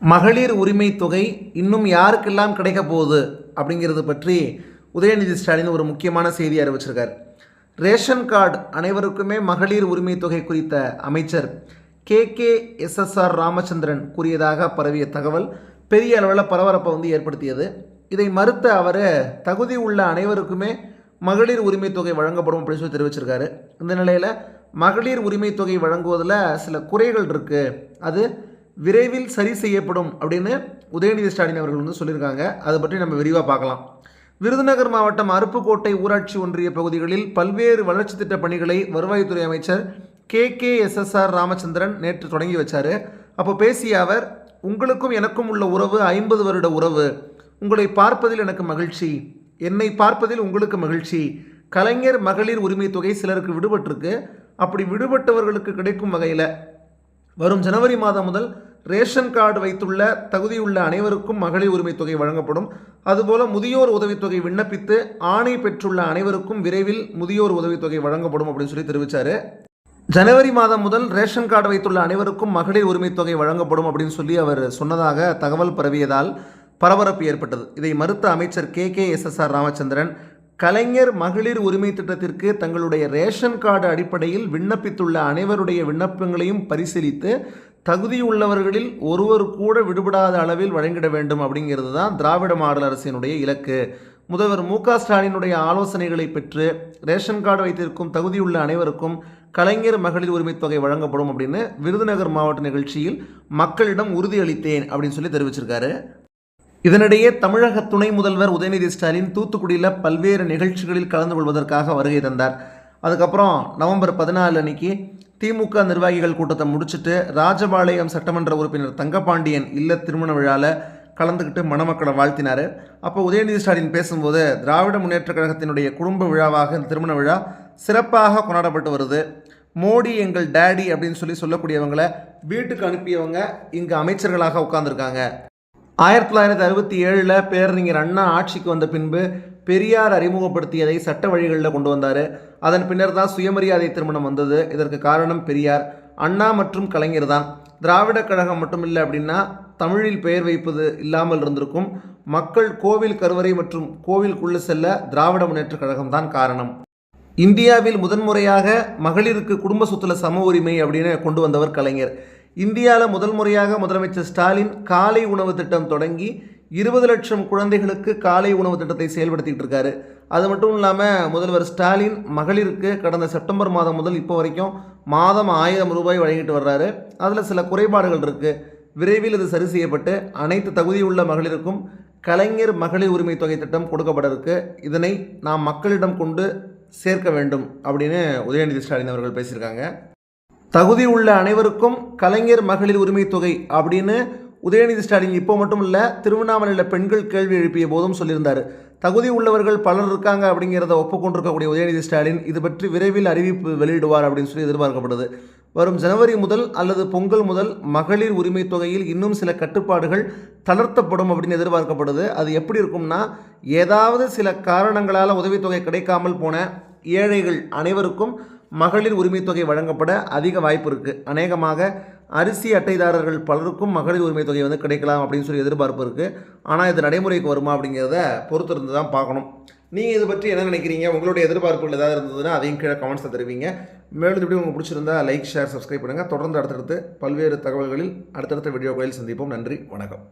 மகளிர் உரிமை தொகை இன்னும் யாருக்கெல்லாம் கிடைக்க போகுது அப்படிங்கிறது பற்றி உதயநிதி ஸ்டாலின் ஒரு முக்கியமான செய்தி அறிவிச்சிருக்கார். ரேஷன் கார்டு அனைவருக்குமே மகளிர் உரிமை தொகை குறித்த அமைச்சர் கே கே எஸ்எஸ்ஆர் ராமச்சந்திரன் கூறியதாக பரவிய தகவல் பெரிய அளவில் பரபரப்பை வந்து ஏற்படுத்தியது. இதை மறுத்த அவர் தகுதி உள்ள அனைவருக்குமே மகளிர் உரிமை தொகை வழங்கப்படும் அப்படின்னு சொல்லி தெரிவிச்சிருக்காரு. இந்த நிலையில் மகளிர் உரிமை தொகை வழங்குவதில் சில குறைகள் இருக்குது அது விரைவில் சரி செய்யப்படும் அப்படின்னு உதயநிதி ஸ்டாலின் அவர்கள் வந்து சொல்லியிருக்காங்க. அதை பற்றி நம்ம விரிவாக பார்க்கலாம். விருதுநகர் மாவட்டம் அருப்புக்கோட்டை ஊராட்சி ஒன்றிய பகுதிகளில் பல்வேறு வளர்ச்சி திட்ட பணிகளை வருவாய்த்துறை அமைச்சர் கே. கே. எஸ்எஸ்ஆர் ராமச்சந்திரன் நேற்று தொடங்கி வச்சார். அப்போ பேசிய அவர் உங்களுக்கும் எனக்கும் உள்ள உறவு ஐம்பது வருட உறவு. உங்களை பார்ப்பதில் எனக்கு மகிழ்ச்சி. என்னை பார்ப்பதில் உங்களுக்கு மகிழ்ச்சி. கலைஞர் மகளிர் உரிமை தொகை சிலருக்கு விடுபட்டிருக்கு. அப்படி விடுபட்டவர்களுக்கு கிடைக்கும் வகையில். வரும் ஜனவரி மாதம் முதல் ரேஷன் கார்டு வைத்துள்ள தகுதியுள்ள அனைவருக்கும் மகளிர் உரிமை தொகை வழங்கப்படும். அதுபோல முதியோர் உதவித்தொகை விண்ணப்பித்து ஆணை பெற்றுள்ள அனைவருக்கும் விரைவில் முதியோர் உதவித்தொகை வழங்கப்படும் அப்படின்னு சொல்லி தெரிவித்தார் ஜனவரி மாதம் முதல் ரேஷன் கார்டு வைத்துள்ள அனைவருக்கும் மகளிர் உரிமை தொகை வழங்கப்படும் அப்படின்னு சொல்லி அவர் சொன்னதாக தகவல் பரவியதால் பரபரப்பு ஏற்பட்டது. இதை மறுத்த அமைச்சர் K K S S R Ramachandran Kalaignar மகளிர் உரிமை திட்டத்திற்கு தங்களுடைய ரேஷன் கார்டு அடிப்படையில் விண்ணப்பித்துள்ள அனைவருடைய விண்ணப்பங்களையும் பரிசீலித்து தகுதியுள்ளவர்களில் ஒருவர் கூட விடுபடாத அளவில் வழங்கிட வேண்டும் அப்படிங்கிறது தான் திராவிட மாடல் அரசினுடைய இலக்கு. முதல்வர் மு க ஸ்டாலினுடைய ஆலோசனைகளை பெற்று ரேஷன் கார்டு வைத்திருக்கும் தகுதியுள்ள அனைவருக்கும் கலைஞர் மகளிர் உரிமை தொகை வழங்கப்படும் அப்படின்னு விருதுநகர் மாவட்ட நிகழ்ச்சியில் மக்களிடம் உறுதியளித்தேன் அப்படின்னு சொல்லி தெரிவிச்சிருக்காரு. இதனிடையே தமிழக துணை முதல்வர் உதயநிதி ஸ்டாலின் தூத்துக்குடியில் பல்வேறு நிகழ்ச்சிகளில் கலந்து கொள்வதற்காக வருகை தந்தார். அதுக்கப்புறம் நவம்பர் பதினாலு அன்னைக்கு திமுக நிர்வாகிகள் கூட்டத்தை முடிச்சுட்டு ராஜபாளையம் சட்டமன்ற உறுப்பினர் தங்கபாண்டியன் இல்ல திருமண விழாவில் கலந்துக்கிட்டு மணமக்களை வாழ்த்தினார். அப்போ உதயநிதி ஸ்டாலின் பேசும்போது திராவிட முன்னேற்றக் கழகத்தினுடைய குடும்ப விழாவாக இந்த திருமண விழா சிறப்பாக கொண்டாடப்பட்டு வருது. மோடி எங்கள் டேடி அப்படின்னு சொல்லி சொல்லக்கூடியவங்களை வீட்டுக்கு அனுப்பியவங்க இங்கு அமைச்சர்களாக உட்கார்ந்துருக்காங்க. ஆயிரத்தி தொள்ளாயிரத்தி அறுபத்தி ஏழில் பேரறிஞர் அண்ணா ஆட்சிக்கு வந்த பின்பு பெரியார் அறிமுகப்படுத்தியதை சட்ட வழிகளில் கொண்டு வந்தார். அதன் பின்னர் தான் சுயமரியாதை திருமணம் வந்தது. இதற்கு காரணம் பெரியார். அண்ணா மற்றும் கலைஞர் தான். திராவிடக் கழகம் மட்டும் இல்லை அப்படின்னா தமிழில் பெயர் வைப்பது இல்லாமல் இருந்திருக்கும். மக்கள் கோவில் கருவறை மற்றும் கோவிலுக்குள்ளே செல்ல திராவிட முன்னேற்ற கழகம் தான் காரணம். இந்தியாவில் முதன்முறையாக மகளிருக்கு குடும்ப சொத்துல சம உரிமை அப்படின்னு கொண்டு வந்தவர் கலைஞர். இந்தியாவில் முதல் முறையாக முதலமைச்சர் ஸ்டாலின் காலை உணவு திட்டம் தொடங்கி இருபது லட்சம் குழந்தைகளுக்கு காலை உணவு திட்டத்தை செயல்படுத்திட்டு இருக்காரு. அது மட்டும் இல்லாமல் முதல்வர் ஸ்டாலின் மகளிருக்கு கடந்த செப்டம்பர் மாதம் முதல் இப்போ வரைக்கும் மாதம் ஆயிரம் ரூபாய் வழங்கிட்டு வர்றாரு. அதில் சில குறைபாடுகள் இருக்குது விரைவில் இது சரி செய்யப்பட்டு அனைத்து தகுதியுள்ள மகளிருக்கும் கலைஞர் மகளிர் உரிமை தொகை திட்டம் கொடுக்கப்பட இருக்கு. இதனை நாம் மக்களிடம் கொண்டு சேர்க்க வேண்டும் அப்படின்னு உதயநிதி ஸ்டாலின் அவர்கள் பேசியிருக்காங்க. தகுதி உள்ள அனைவருக்கும் கலைஞர் மகளிர் உரிமை தொகை அப்படின்னு உதயநிதி ஸ்டாலின் இப்போ மட்டும் இல்லை திருவண்ணாமலையில் பெண்கள் கேள்வி எழுப்பிய போதும் சொல்லியிருந்தார். தகுதி உள்ளவர்கள் பலர் இருக்காங்க அப்படிங்கிறத ஒப்புக்கொண்டிருக்கக்கூடிய உதயநிதி ஸ்டாலின் இது பற்றி விரைவில் அறிவிப்பு வெளியிடுவார் அப்படின்னு சொல்லி எதிர்பார்க்கப்படுது. வரும் ஜனவரி முதல் அல்லது பொங்கல் முதல் மகளிர் உரிமை தொகையில் இன்னும் சில கட்டுப்பாடுகள் தளர்த்தப்படும் அப்படின்னு எதிர்பார்க்கப்படுது. அது எப்படி இருக்கும்னா ஏதாவது சில காரணங்களால் உதவித்தொகை கிடைக்காமல் போன ஏழைகள் அனைவருக்கும் மகளிர் உரிமை தொகை வழங்கப்பட அதிக வாய்ப்பு இருக்குது அநேகமாக அரிசி அட்டைதாரர்கள் பலருக்கும் மகளிர் உரிமை தொகை வந்து கிடைக்கலாம் அப்படின்னு சொல்லி எதிர்பார்ப்பு இருக்குது ஆனால் இது நடைமுறைக்கு வருமா அப்படிங்கிறத பொறுத்திருந்து தான் பார்க்கணும். நீங்கள் இது பற்றி என்ன நினைக்கிறீங்க? உங்களுடைய எதிர்பார்ப்புகள் ஏதாவது இருந்ததுன்னா அதையும் கீழே கமெண்ட்ஸை தருவீங்க. மேலும் இப்படி உங்களுக்கு பிடிச்சிருந்தா லைக் ஷேர் சப்ஸ்கிரைப் பண்ணுங்கள் தொடர்ந்து அடுத்தடுத்து பல்வேறு தகவல்களில் அடுத்தடுத்த வீடியோக்களில் சந்திப்போம். நன்றி வணக்கம்.